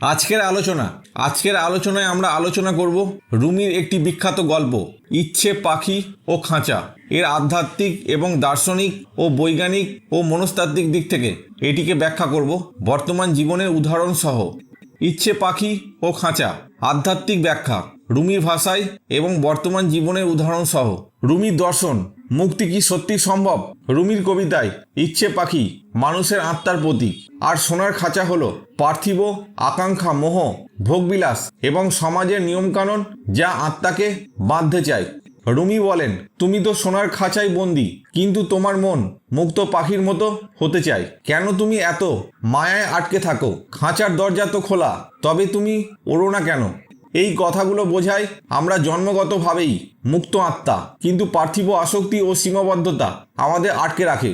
আজকের আলোচনা, আজকের আলোচনায় আমরা আলোচনা করব রুমির একটি বিখ্যাত গল্প, ইচ্ছে পাখি ও খাঁচা। এর আধ্যাত্মিক এবং দার্শনিক ও বৈজ্ঞানিক ও মনস্তাত্ত্বিক দিক থেকে এটিকে ব্যাখ্যা করব বর্তমান জীবনের উদাহরণ সহ। ইচ্ছে পাখি ও খাঁচা, আধ্যাত্মিক ব্যাখ্যা, রুমির ভাষায় এবং বর্তমান জীবনের উদাহরণ সহ। রুমির দর্শন মুক্তি কি সত্যি সম্ভব? রুমির কবিতায়, ইচ্ছে পাখি, মানুষের আত্মার প্রতীক। আর সোনার খাঁচা হলো পার্থিব, আকাঙ্ক্ষা, মোহ, ভোগবিলাস এবং সমাজের নিয়মকানুন যা আত্মাকে বাঁধতে চায়। রুমি বলেন, তুমি তো সোনার খাঁচায় বন্দি, কিন্তু তোমার মন মুক্ত পাখির মতো হতে চায়। কেন তুমি এত মায়ায় আটকে থাকো? খাঁচার দরজা তো খোলা, তবে তুমি ওড়ো না কেন? এই কথাগুলো বোঝায় আমরা জন্মগতভাবেই মুক্ত আত্মা, কিন্তু পার্থিব আসক্তি ও সীমাবদ্ধতা আমাদের আটকে রাখে।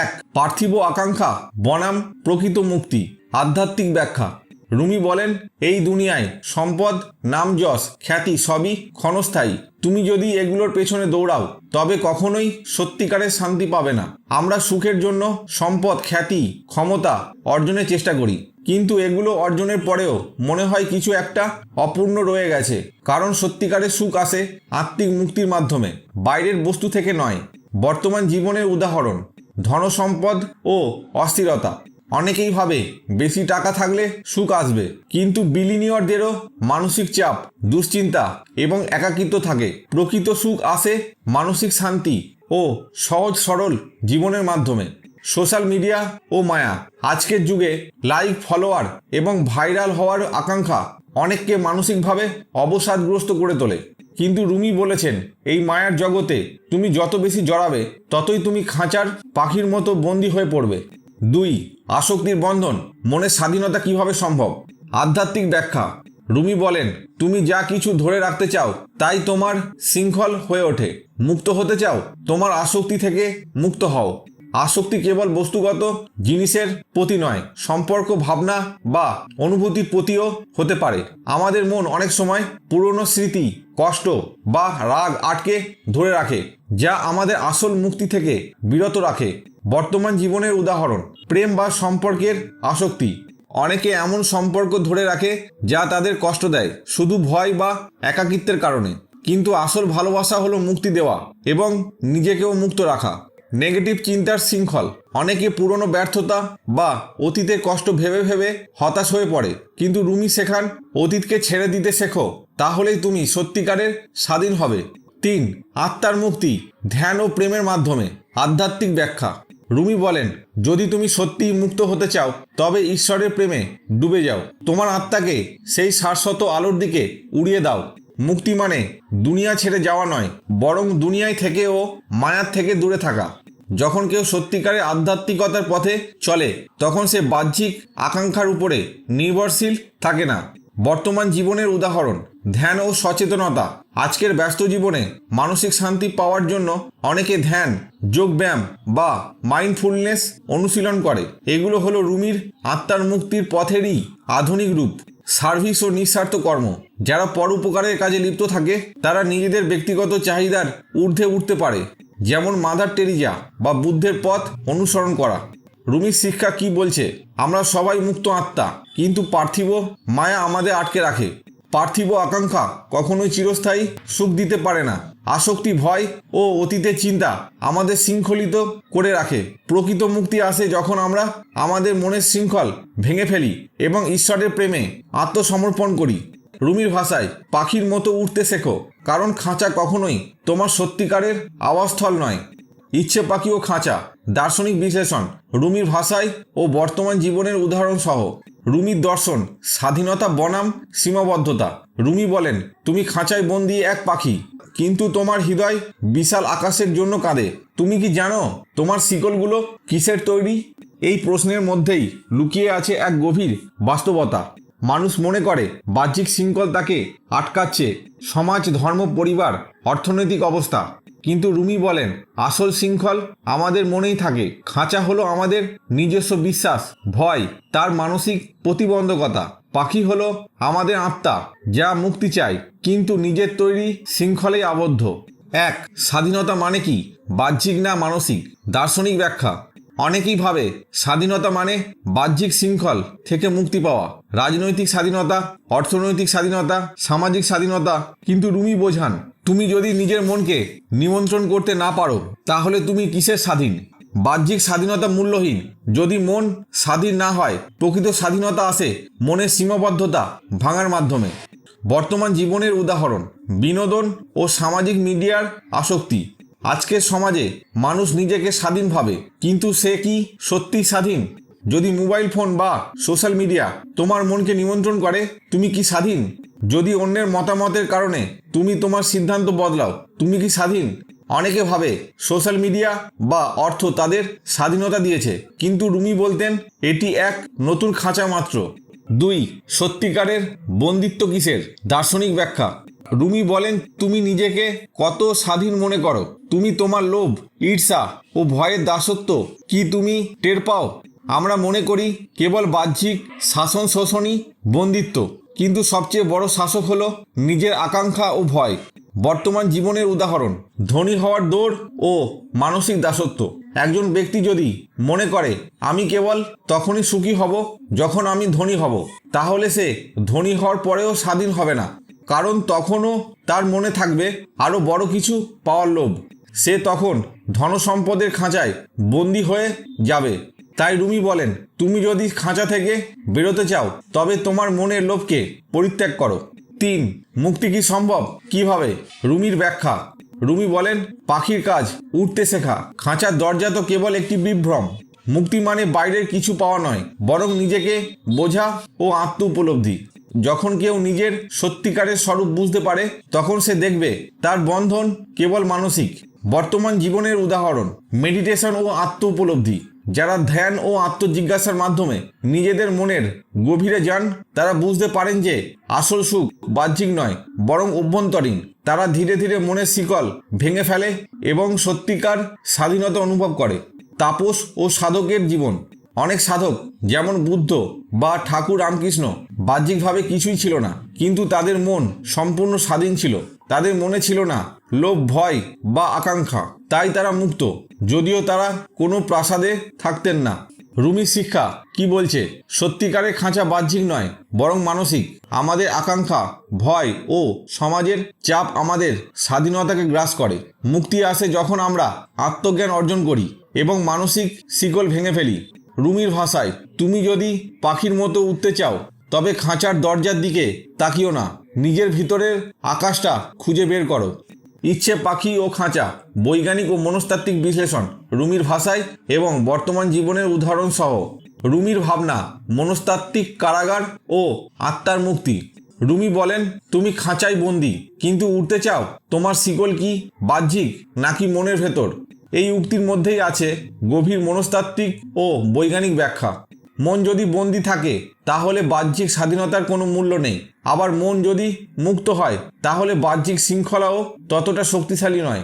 এক, পার্থিব আকাঙ্ক্ষা, বনাম প্রকৃত মুক্তি, আধ্যাত্মিক ব্যাখ্যা। রুমি বলেন, এই দুনিয়ায় সম্পদ, নাম যশ, খ্যাতি সবই ক্ষণস্থায়ী। তুমি যদি এগুলোর পেছনে দৌড়াও, তবে কখনোই সত্যিকারের শান্তি পাবে না। আমরা সুখের জন্য সম্পদ, খ্যাতি, ক্ষমতা অর্জনের চেষ্টা করি। কিন্তু এগুলো অর্জনের পরেও মনে হয় কিছু একটা অপূর্ণ রয়ে গেছে। কারণ সত্যিকারের সুখ আসে আত্মিক মুক্তির মাধ্যমে, বাইরের বস্তু থেকে নয়। বর্তমান জীবনের উদাহরণ, ধনসম্পদ ও অস্থিরতা। অনেকেই ভাবে বেশি টাকা থাকলে সুখ আসবে, কিন্তু বিলিনিয়রদেরও মানসিক চাপ, দুশ্চিন্তা এবং একাকিত্ব থাকে। প্রকৃত সুখ আসে মানসিক শান্তি ও সহজ সরল জীবনের মাধ্যমে। সোশ্যাল মিডিয়া ও মায়া, আজকের যুগে লাইক, ফলোয়ার এবং ভাইরাল হওয়ার আকাঙ্ক্ষা অনেককে মানসিকভাবে অবসাদগ্রস্ত করে তোলে। কিন্তু রুমি বলেছেন, এই মায়ার জগতে তুমি যত বেশি জড়াবে, ততই তুমি খাঁচার পাখির মতো বন্দী হয়ে পড়বে। দুই, আসক্তির বন্ধন মনের স্বাধীনতা কীভাবে সম্ভব? আধ্যাত্মিক ব্যাখ্যা। রুমি বলেন, তুমি যা কিছু ধরে রাখতে চাও, তাই তোমার শৃঙ্খল হয়ে ওঠে। মুক্ত হতে চাও, তোমার আসক্তি থেকে মুক্ত হও। আসক্তি কেবল বস্তুগত জিনিসের প্রতি নয়, সম্পর্ক, ভাবনা বা অনুভূতির প্রতিও হতে পারে। আমাদের মন অনেক সময় পুরনো স্মৃতি, কষ্ট বা রাগ আটকে ধরে রাখে, যা আমাদের আসল মুক্তি থেকে বিরত রাখে। বর্তমান জীবনের উদাহরণ, প্রেম বা সম্পর্কের আসক্তি। অনেকে এমন সম্পর্ক ধরে রাখে যা তাদের কষ্ট দেয়, শুধু ভয় বা একাকিত্বের কারণে। কিন্তু আসল ভালোবাসা হলো মুক্তি দেওয়া এবং নিজেকেও মুক্ত রাখা। নেগেটিভ চিন্তার শৃঙ্খল, অনেকে পুরনো ব্যর্থতা বা অতীতের কষ্ট ভেবে ভেবে হতাশ হয়ে পড়ে। কিন্তু রুমি শেখান, অতীতকে ছেড়ে দিতে শেখো, তাহলেই তুমি সত্যিকারের স্বাধীন হবে। তিন, আত্মার মুক্তি, ধ্যান ও প্রেমের মাধ্যমে, আধ্যাত্মিক ব্যাখ্যা। রুমি বলেন, যদি তুমি সত্যিই মুক্ত হতে চাও, তবে ঈশ্বরের প্রেমে ডুবে যাও। তোমার আত্মাকে সেই শাশ্বত আলোর দিকে উড়িয়ে দাও। মুক্তি মানে দুনিয়া ছেড়ে যাওয়া নয়, বরং দুনিয়ায় থেকেও মায়ার থেকে দূরে থাকা। যখন কেউ সত্যিকারের আধ্যাত্মিকতার পথে চলে, তখন সে বাহ্যিক আকাঙ্ক্ষার উপরে নির্ভরশীল থাকে না। বর্তমান জীবনের উদাহরণ, ধ্যান ও সচেতনতা। আজকের ব্যস্ত জীবনে মানসিক শান্তি পাওয়ার জন্য অনেকে ধ্যান, যোগব্যায়াম বা মাইন্ডফুলনেস অনুশীলন করে। এগুলো হলো রুমির আত্মার মুক্তির পথেরই আধুনিক রূপ, সার্ভিস ও নিঃস্বার্থ কর্ম। যারা পরোপকারের কাজে লিপ্ত থাকে, তারা নিজেদের ব্যক্তিগত চাহিদার ঊর্ধ্বে উঠতে পারে। যেমন মাদার টেরিজা বা বুদ্ধের পথ অনুসরণ করা। রুমির শিক্ষা কি বলছে? আমরা সবাই মুক্ত আত্মা। কিন্তু পার্থিব মায়া আমাদের আটকে রাখে। পার্থিব আকাঙ্ক্ষা কখনোই চিরস্থায়ী সুখ দিতে পারে না। আসক্তি, ভয় ও অতীতের চিন্তা আমাদের শৃঙ্খলিত করে রাখে। প্রকৃত মুক্তি আসে যখন আমরা আমাদের মনের শৃঙ্খল ভেঙে ফেলি এবং ঈশ্বরের প্রেমে আত্মসমর্পণ করি। রুমির ভাষায়, পাখির মতো উঠতে শেখো, কারণ খাঁচা কখনোই তোমার সত্যিকারের আবাসস্থল নয়। ইচ্ছে পাখি ও খাঁচা, দার্শনিক বিশ্লেষণ, রুমির ভাষায় ও বর্তমান জীবনের উদাহরণ সহ। রুমির দর্শন, স্বাধীনতা, বনাম, সীমাবদ্ধতা। রুমি বলেন, তুমি খাঁচায় বন্দি এক পাখি, কিন্তু তোমার হৃদয় বিশাল আকাশের জন্য কাঁদে। তুমি কি জানো তোমার শিকলগুলো কিসের তৈরি? এই প্রশ্নের মধ্যেই লুকিয়ে আছে এক গভীর বাস্তবতা। মানুষ মনে করে, বাহ্যিক শৃঙ্খল তাকে আটকাচ্ছে। সমাজ, ধর্ম, পরিবার, অর্থনৈতিক অবস্থা। কিন্তু রুমি বলেন, আসল শৃঙ্খল আমাদের মনেই থাকে। খাঁচা হলো আমাদের নিজস্ব বিশ্বাস, ভয়, তার মানসিক প্রতিবন্ধকতা। পাখি হলো আমাদের আত্মা, যা মুক্তি চায়, কিন্তু নিজের তৈরি শৃঙ্খলেই আবদ্ধ। এক, স্বাধীনতা মানে কি? বাহ্যিক না মানসিক? দার্শনিক ব্যাখ্যা। অনেকেই ভাবে স্বাধীনতা মানে বাহ্যিক শৃঙ্খল থেকে মুক্তি পাওয়া। রাজনৈতিক স্বাধীনতা, অর্থনৈতিক স্বাধীনতা, সামাজিক স্বাধীনতা। কিন্তু রুমি বোঝান, তুমি যদি নিজের মনকে নিমন্ত্রণ করতে না পারো, তাহলে তুমি কিসের স্বাধীন? বাহ্যিক স্বাধীনতা মূল্যহীন। যদি মন স্বাধীন না হয়, প্রকৃত স্বাধীনতা আসে মনের সীমাবদ্ধতা ভাঙার মাধ্যমে। বর্তমান জীবনের উদাহরণ, বিনোদন ও সামাজিক মিডিয়ার আসক্তি। আজকের সমাজে মানুষ নিজেকে স্বাধীন ভাবে, কিন্তু সে কি সত্যি স্বাধীন? যদি মোবাইল ফোন বা সোশ্যাল মিডিয়া তোমার মনকে নিমন্ত্রণ করে, তুমি কি স্বাধীন? যদি অন্যের মতামতের কারণে তুমি তোমার সিদ্ধান্ত বদলাও, তুমি কি স্বাধীন? অনেকে ভাবে সোশ্যাল মিডিয়া বা অর্থ তাদের স্বাধীনতা দিয়েছে, কিন্তু রুমি বলতেন, এটি এক নতুন খাঁচা মাত্র। দুই, সত্যিকারের বন্দিত্ব কিসের? দার্শনিক ব্যাখ্যা। রুমি বলেন, তুমি নিজেকে কত স্বাধীন মনে করো? তুমি তোমার লোভ, ঈর্ষা ও ভয়ের দাসত্ব কি তুমি টের পাও? আমরা মনে করি কেবল বাহ্যিক শাসন শোষণই বন্দিত্ব। কিন্তু সবচেয়ে বড় শাসক হলো নিজের আকাঙ্ক্ষা ও ভয়। বর্তমান জীবনের উদাহরণ, ধনী হওয়ার দৌড় ও মানসিক দাসত্ব। একজন ব্যক্তি যদি মনে করে, আমি কেবল তখনই সুখী হব যখন আমি ধনী হব তাহলে সে ধনী হওয়ার পরেও স্বাধীন হবে না। কারণ তখনও তার মনে থাকবে আরও বড় কিছু পাওয়ার লোভ। সে তখন ধনসম্পদের খাঁচায় বন্দি হয়ে যাবে। তাই রুমি বলেন, তুমি যদি খাঁচা থেকে বেরোতে চাও, তবে তোমার মনের লোভকে পরিত্যাগ করো। তিন, মুক্তি কি সম্ভব? কীভাবে? রুমির ব্যাখ্যা। রুমি বলেন, পাখির কাজ উঠতে শেখা। খাঁচার দরজা তো কেবল একটি বিভ্রম। মুক্তি মানে বাইরের কিছু পাওয়া নয়, বরং নিজেকে বোঝা ও আত্ম উপলব্ধি যখন কেউ নিজের সত্যিকারের স্বরূপ বুঝতে পারে, তখন সে দেখবে তার বন্ধন কেবল মানসিক। বর্তমান জীবনের উদাহরণ মেডিটেশন ও আত্ম উপলব্ধি যারা ধ্যান ও আত্মজিজ্ঞাসার মাধ্যমে নিজেদের মনের গভীরে যান, তারা বুঝতে পারেন যে আসল সুখ বাহ্যিক নয়, বরং অভ্যন্তরীণ। তারা ধীরে ধীরে মনের শিকল ভেঙে ফেলে এবং সত্যিকার স্বাধীনতা অনুভব করে। তাপস ও সাধকের জীবন। অনেক সাধক, যেমন বুদ্ধ বা ঠাকুর রামকৃষ্ণ বাহ্যিকভাবে কিছুই ছিল না, কিন্তু তাদের মন সম্পূর্ণ স্বাধীন ছিল। তাদের মনে ছিল না, লোভ, ভয় বা আকাঙ্ক্ষা। তাই তারা মুক্ত, যদিও তারা কোনো প্রাসাদে থাকতেন না। রুমি শিক্ষা কি বলছে? সত্যিকারের খাঁচা বাহ্যিক নয়, বরং মানসিক। আমাদের আকাঙ্ক্ষা, ভয় ও সমাজের চাপ আমাদের স্বাধীনতাকে গ্রাস করে। মুক্তি আসে যখন আমরা আত্মজ্ঞান অর্জন করি এবং মানসিক শিকল ভেঙে ফেলি। রুমির ভাষায়, তুমি যদি পাখির মতো উঠতে চাও তবে খাঁচার দরজার দিকে তাকিও না। নিজের ভিতরের আকাশটা খুঁজে বের করো। ইচ্ছে পাখি ও খাঁচা, বৈজ্ঞানিক ও মনস্তাত্ত্বিক বিশ্লেষণ, রুমির ভাষায় এবং বর্তমান জীবনের উদাহরণ সহ রুমির ভাবনা, মনস্তাত্ত্বিক কারাগার ও আত্মার মুক্তি। রুমি বলেন, তুমি খাঁচায় বন্দি, কিন্তু উঠতে চাও, তোমার শিকল কি বাহ্যিক নাকি মনের ভেতর? এই উক্তির মধ্যেই আছে গভীর মনস্তাত্ত্বিক ও বৈজ্ঞানিক ব্যাখ্যা। মন যদি বন্দি থাকে, তাহলে বাহ্যিক স্বাধীনতার কোনো মূল্য নেই। আবার মন যদি মুক্ত হয়, তাহলে বাহ্যিক শৃঙ্খলাও ততটা শক্তিশালী নয়।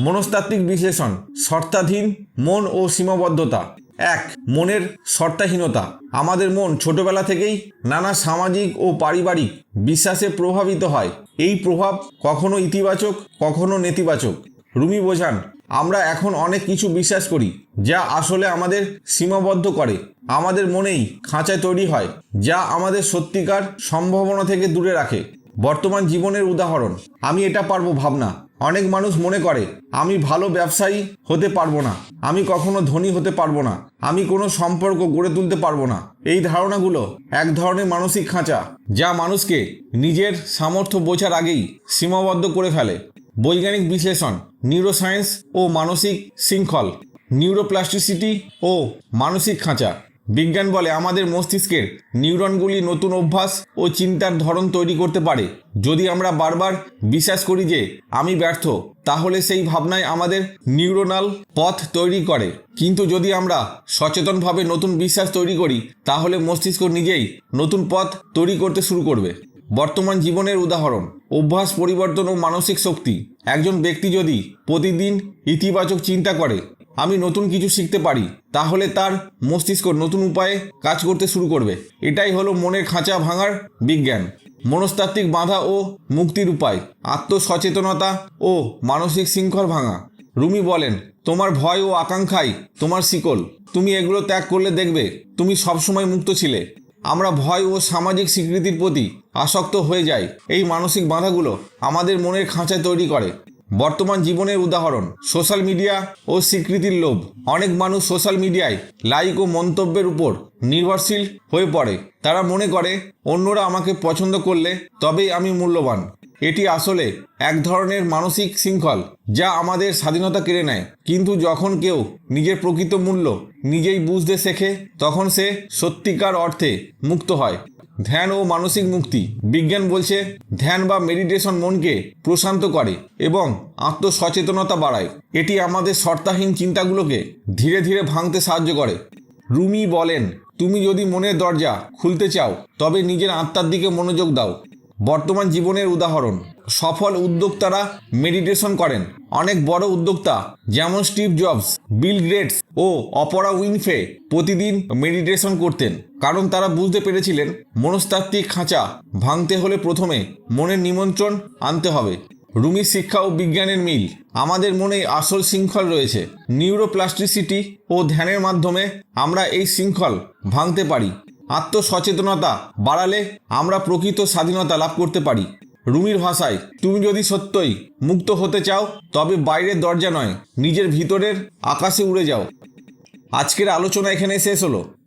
মনস্তাত্ত্বিক বিশ্লেষণ, শর্তাধীন মন ও সীমাবদ্ধতা। এক, মনের শর্তাহীনতা। আমাদের মন ছোটবেলা থেকেই নানা সামাজিক ও পারিবারিক বিশ্বাসে প্রভাবিত হয়। এই প্রভাব কখনো ইতিবাচক, কখনো নেতিবাচক। রুমি বোঝান আমরা এখন অনেক কিছু বিশ্বাস করি, যা আসলে আমাদের সীমাবদ্ধ করে, আমাদের মনেই খাঁচায় তৈরি হয়, যা আমাদের সত্যিকার সম্ভাবনা থেকে দূরে রাখে। বর্তমান জীবনের উদাহরণ, আমি এটা পারব ভাবনা। অনেক মানুষ মনে করে, আমি ভালো ব্যবসায়ী হতে পারব না, আমি কখনো ধনী হতে পারব না, আমি কোনো সম্পর্ক গড়ে তুলতে পারব না। এই ধারণাগুলো এক ধরনের মানসিক খাঁচা, যা মানুষকে নিজের সামর্থ্য বোঝার আগেই সীমাবদ্ধ করে ফেলে। বৈজ্ঞানিক বিশ্লেষণ নিউরোসায়েন্স ও মানসিক শৃঙ্খল নিউরোপ্লাস্টিসিটি ও মানসিক খাঁচা। বিজ্ঞান বলে আমাদের মস্তিষ্কের নিউরনগুলি নতুন অভ্যাস ও চিন্তার ধরন তৈরি করতে পারে। যদি আমরা বারবার বিশ্বাস করি যে আমি ব্যর্থ, তাহলে সেই ভাবনায় আমাদের নিউরোনাল পথ তৈরি করে। কিন্তু যদি আমরা সচেতনভাবে নতুন বিশ্বাস তৈরি করি, তাহলে মস্তিষ্ক নিজেই নতুন পথ তৈরি করতে শুরু করবে। বর্তমান জীবনের উদাহরণ, অভ্যাস পরিবর্তন ও মানসিক শক্তি। একজন ব্যক্তি যদি প্রতিদিন ইতিবাচক চিন্তা করে, আমি নতুন কিছু শিখতে পারি, তাহলে তার মস্তিষ্ক নতুন উপায়ে কাজ করতে শুরু করবে। এটাই হলো মনের খাঁচা ভাঙার বিজ্ঞান। মনস্তাত্ত্বিক বাধা ও মুক্তির উপায়, আত্মসচেতনতা ও মানসিক শৃঙ্খল ভাঙা। রুমি বলেন, তোমার ভয় ও আকাঙ্ক্ষাই তোমার শিকল। তুমি এগুলো ত্যাগ করলে দেখবে, তুমি সবসময় মুক্ত ছিলে। আমরা ভয় ও সামাজিক স্বীকৃতির প্রতি আসক্ত হয়ে যাই। এই মানসিক বাধাগুলো আমাদের মনের খাঁচায় তৈরি করে। বর্তমান জীবনের উদাহরণ সোশ্যাল মিডিয়া ও স্বীকৃতির লোভ। অনেক মানুষ সোশ্যাল মিডিয়ায় লাইক ও মন্তব্যের উপর নির্ভরশীল হয়ে পড়ে। তারা মনে করে, অন্যরা আমাকে পছন্দ করলে তবেই আমি মূল্যবান। এটি আসলে এক ধরনের মানসিক শৃঙ্খল যা আমাদের স্বাধীনতা কেড়ে নেয়। কিন্তু যখন কেউ নিজের প্রকৃত মূল্য নিজেই বুঝতে শেখে, তখন সে সত্যিকার অর্থে মুক্ত হয়। ধ্যান ও মানসিক মুক্তি। বিজ্ঞান বলছে, ধ্যান বা মেডিটেশন মনকে প্রশান্ত করে এবং আত্মসচেতনতা বাড়ায়। এটি আমাদের শর্তাহীন চিন্তাগুলোকে ধীরে ধীরে ভাঙতে সাহায্য করে। রুমি বলেন, তুমি যদি মনের দরজা খুলতে চাও, তবে নিজের আত্মার দিকে মনোযোগ দাও। বর্তমান জীবনের উদাহরণ। সফল উদ্যোক্তারা মেডিটেশন করেন। অনেক বড় উদ্যোক্তা যেমন স্টিভ জবস, বিল গ্রেটস ও অপরা উইনফে প্রতিদিন মেডিটেশন করতেন। কারণ তারা বুঝতে পেরেছিলেন, মনস্তাত্ত্বিক খাঁচা ভাঙতে হলে প্রথমে মনের নিমন্ত্রণ আনতে হবে। রুমি শিক্ষা ও বিজ্ঞানের মিল, আমাদের মনে আসল শৃঙ্খল রয়েছে। নিউরোপ্লাস্টিসিটি ও ধ্যানের মাধ্যমে আমরা এই শৃঙ্খল ভাঙতে পারি। আত্মসচেতনতা বাড়ালে আমরা প্রকৃত স্বাধীনতা লাভ করতে পারি। রুমির ভাষায়, তুমি যদি সত্যই মুক্ত হতে চাও, তবে বাইরের দরজা নয়, নিজের ভিতরের আকাশে উড়ে যাও। আজকের আলোচনা এখানে শেষ হলো।